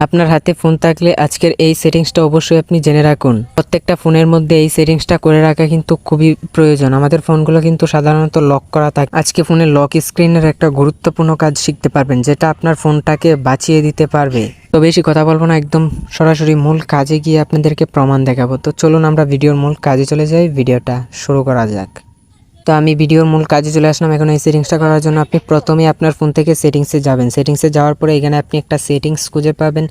আপনার হাতে ফোন থাকলে আজকের এই সেটিংসটা অবশ্যই আপনি জেনে রাখুন। প্রত্যেকটা ফোনের মধ্যে এই সেটিংসটা করে রাখা কিন্তু খুবই প্রয়োজন। আমাদের ফোনগুলো কিন্তু সাধারণত লক করা থাকে। আজকে ফোনের লক স্ক্রিনের একটা গুরুত্বপূর্ণ কাজ শিখতে পারবেন, যেটা আপনার ফোনটাকে বাঁচিয়ে দিতে পারবে। তো বেশি কথা বলব না, একদম সরাসরি মূল কাজে গিয়ে আপনাদেরকে প্রমাণ দেখাবো। তো চলুন আমরা ভিডিওর মূল কাজে চলে যাই। ভিডিওটা শুরু করা যাক। তো আমি ভিডিওর মূল কাজে চলে আসলাম। এখন এই সেটিংসটা করার জন্য আপনি প্রথমে আপনার ফোন থেকে সেটিংসে যাবেন। সেটিংসে যাওয়ার পরে এখানে আপনি একটা সেটিংস খুঁজে পাবেন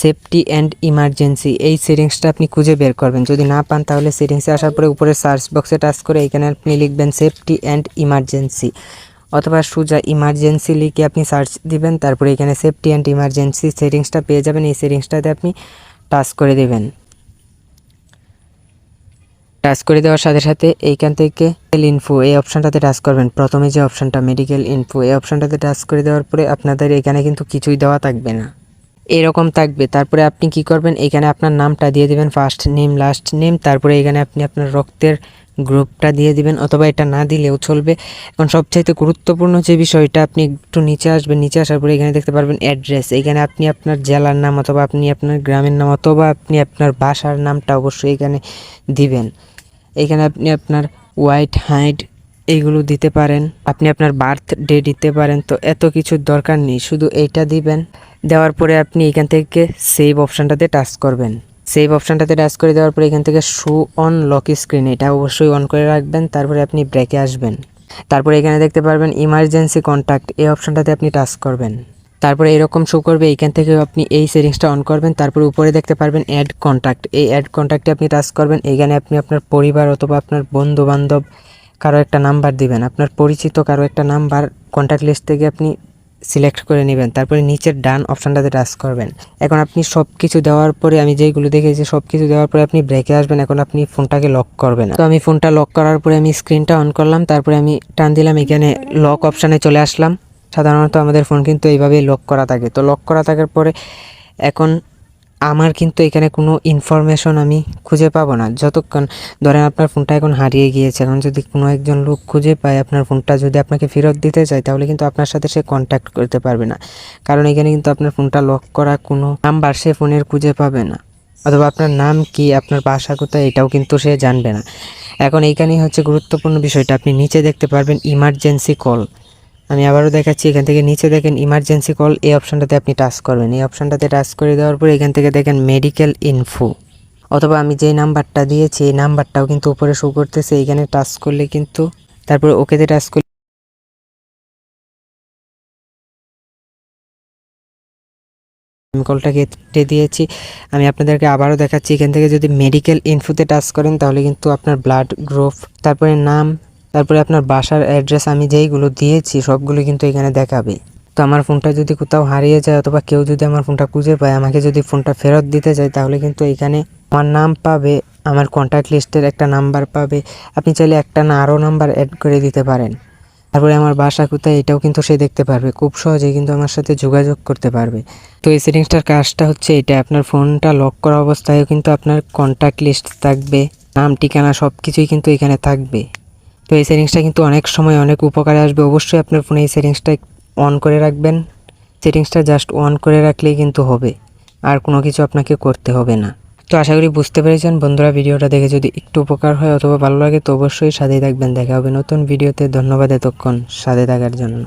সেফটি অ্যান্ড ইমার্জেন্সি এই সেটিংসটা আপনি খুঁজে বের করবেন। যদি না পান তাহলে সেটিংসে আসার পরে উপরে সার্চ বক্সে টাচ করে এখানে আপনি লিখবেন সেফটি অ্যান্ড ইমার্জেন্সি অথবা সোজা ইমার্জেন্সি লিখে আপনি সার্চ দিবেন, তারপরে এখানে সেফটি অ্যান্ড ইমার্জেন্সি সেটিংসটা পেয়ে যাবেন। এই সেটিংসটাতে আপনি টাচ করে দেবেন। টাচ করে দেওয়ার সাথে সাথে এইখান থেকে ইনফো এই অপশনটাতে টাচ করবেন। প্রথমে যে অপশনটা মেডিকেল ইনফো এই অপশনটাতে টাচ করে দেওয়ার পরে আপনাদের এখানে কিন্তু কিছুই দেওয়া থাকবে না। এরকম থাকবে। তারপরে আপনি কি করবেন? এখানে আপনার নামটা দিয়ে দিবেন ফার্স্ট নেম লাস্ট নেম তারপরে এখানে আপনি আপনার রক্তের গ্রুপটা দিয়ে দিবেন, অথবা এটা না দিলেও চলবে। এখন সবচাইতে গুরুত্বপূর্ণ যে বিষয়টা, আপনি একটু নিচে আসবেন, নিচে আসার পরে এখানে দেখতে পারবেন অ্যাড্রেস এখানে আপনি আপনার জেলার নাম অথবা আপনি আপনার গ্রামের নাম অথবা আপনি আপনার বাসার নামটা অবশ্যই এখানে দিবেন। এখানে আপনি আপনার হোয়াইট হাইট এইগুলো দিতে পারেন। আপনি আপনার বার্থ ডে দিতে পারেন। তো এত কিছুর দরকার নেই। শুধু এইটা দিবেন। দেওয়ার পরে আপনি এখান থেকে সেভ অপশানটাতে টাচ করবেন। সেভ অপশানটাতে টাচ করে দেওয়ার পরে এখান থেকে শু অন লক স্ক্রিন এটা অবশ্যই অন করে রাখবেন। তারপরে আপনি ব্রেকে আসবেন। তারপরে এখানে দেখতে পারবেন ইমার্জেন্সি কন্ট্যাক্ট এই অপশানটাতে আপনি টাচ করবেন। তারপরে এরকম শো করবে, এইখান থেকে আপনি এই সেটিংসটা অন করবেন, তারপরে উপরে দেখতে পারবেন অ্যাড কন্ট্যাক্ট এই অ্যাড কন্ট্যাক্টে আপনি টাচ করবেন এখানে আপনি আপনার পরিবার অথবা আপনার বন্ধু বান্ধব কারও একটা নাম্বার দিবেন। আপনার পরিচিত কারও একটা নাম্বার কন্ট্যাক্ট লিস্ট থেকে আপনি সিলেক্ট করে নেবেন, তারপরে নিচের ডান অপশানটাতে টাচ করবেন। এখন আপনি সব কিছু দেওয়ার পরে, আমি যেইগুলো দেখেছি সব কিছু দেওয়ার পরে আপনি ব্রেকে আসবেন, এখন আপনি ফোনটাকে লক করবেন তো আমি ফোনটা লক করার পরে আমি স্ক্রিনটা অন করলাম, তারপরে আমি টান দিলাম, এখানে লক অপশানে চলে আসলাম। সাধারণত আমাদের ফোন কিন্তু এইভাবেই লক করা থাকে। তো লক করা থাকার পরে এখন আমার কিন্তু এখানে কোনো ইনফরমেশন আমি খুঁজে পাবো না। যতক্ষণ ধরেন আপনার ফোনটা এখন হারিয়ে গিয়েছে, এখন যদি কোনো একজন লোক খুঁজে পায় আপনার ফোনটা যদি আপনাকে ফেরত দিতে চায়, তাহলে কিন্তু আপনার সাথে সে কন্ট্যাক্ট করতে পারবে না। কারণ এখানে কিন্তু আপনার ফোনটা লক করা কোনো নাম্বার সে ফোনের খুঁজে পাবে না। অথবা আপনার নাম কি, আপনার বাসা কোথায়, এটাও কিন্তু সে জানবে না। এখন এইখানেই হচ্ছে গুরুত্বপূর্ণ বিষয়টা, আপনি নিচে দেখতে পারবেন ইমার্জেন্সি কল আমি আবারও দেখাচ্ছি, এখান থেকে নিচে দেখেন ইমার্জেন্সি কল এই অপশানটাতে আপনি টাচ করবেন। এই অপশানটাতে টাচ করে দেওয়ার পরে এখান থেকে দেখেন মেডিকেল ইনফো অথবা আমি যেই নাম্বারটা দিয়েছি, এই নাম্বারটাও কিন্তু উপরে শো করতেছে এইখানে টাচ করলে কিন্তু তারপরে ওকেতে টাচ করলে আমি কলটা কেটে দিয়েছি। আমি আপনাদেরকে আবারও দেখাচ্ছি, এখান থেকে যদি মেডিকেল ইনফোতে টাচ করেন, তাহলে কিন্তু আপনার ব্লাড গ্রুপ তারপরে নাম তারপরে আপনার বাসার অ্যাড্রেস আমি যেইগুলো দিয়েছি, সবগুলো কিন্তু এখানে দেখাবে তো আমার ফোনটা যদি কোথাও হারিয়ে যায় অথবা কেউ যদি আমার ফোনটা খুঁজে পায়, আমাকে যদি ফোনটা ফেরত দিতে চায়, তাহলে কিন্তু এখানে আমার নাম পাবে, আমার কন্ট্যাক্ট লিস্টের একটা নাম্বার পাবে। আপনি চাইলে একটা না আরও নাম্বার অ্যাড করে দিতে পারেন। তারপরে আমার বাসা কোথায় এটাও কিন্তু সে দেখতে পারবে। খুব সহজেই কিন্তু আমার সাথে যোগাযোগ করতে পারবে। তো এই সেটিংসটার কাজটা হচ্ছে এটা, আপনার ফোনটা লক করা অবস্থায়ও কিন্তু আপনার কন্ট্যাক্ট লিস্ট থাকবে, নাম, ঠিকানা সব কিছুই কিন্তু এখানে থাকবে। তো এই সেটিংসটা কিন্তু অনেক সময় অনেক উপকারে আসবে। অবশ্যই আপনার ফোনে এই সেটিংসটা অন করে রাখবেন। সেটিংসটা জাস্ট অন করে রাখলেই কিন্তু হবে। আর কোনো কিছু আপনাকে করতে হবে না। তো আশা করি বুঝতে পেরেছেন। বন্ধুরা, ভিডিওটা দেখে যদি একটু উপকার হয় অথবা ভালো লাগে তো অবশ্যই সাথেই থাকবেন। দেখা হবে নতুন ভিডিওতে। ধন্যবাদ এতক্ষণ সাথে থাকার জন্য।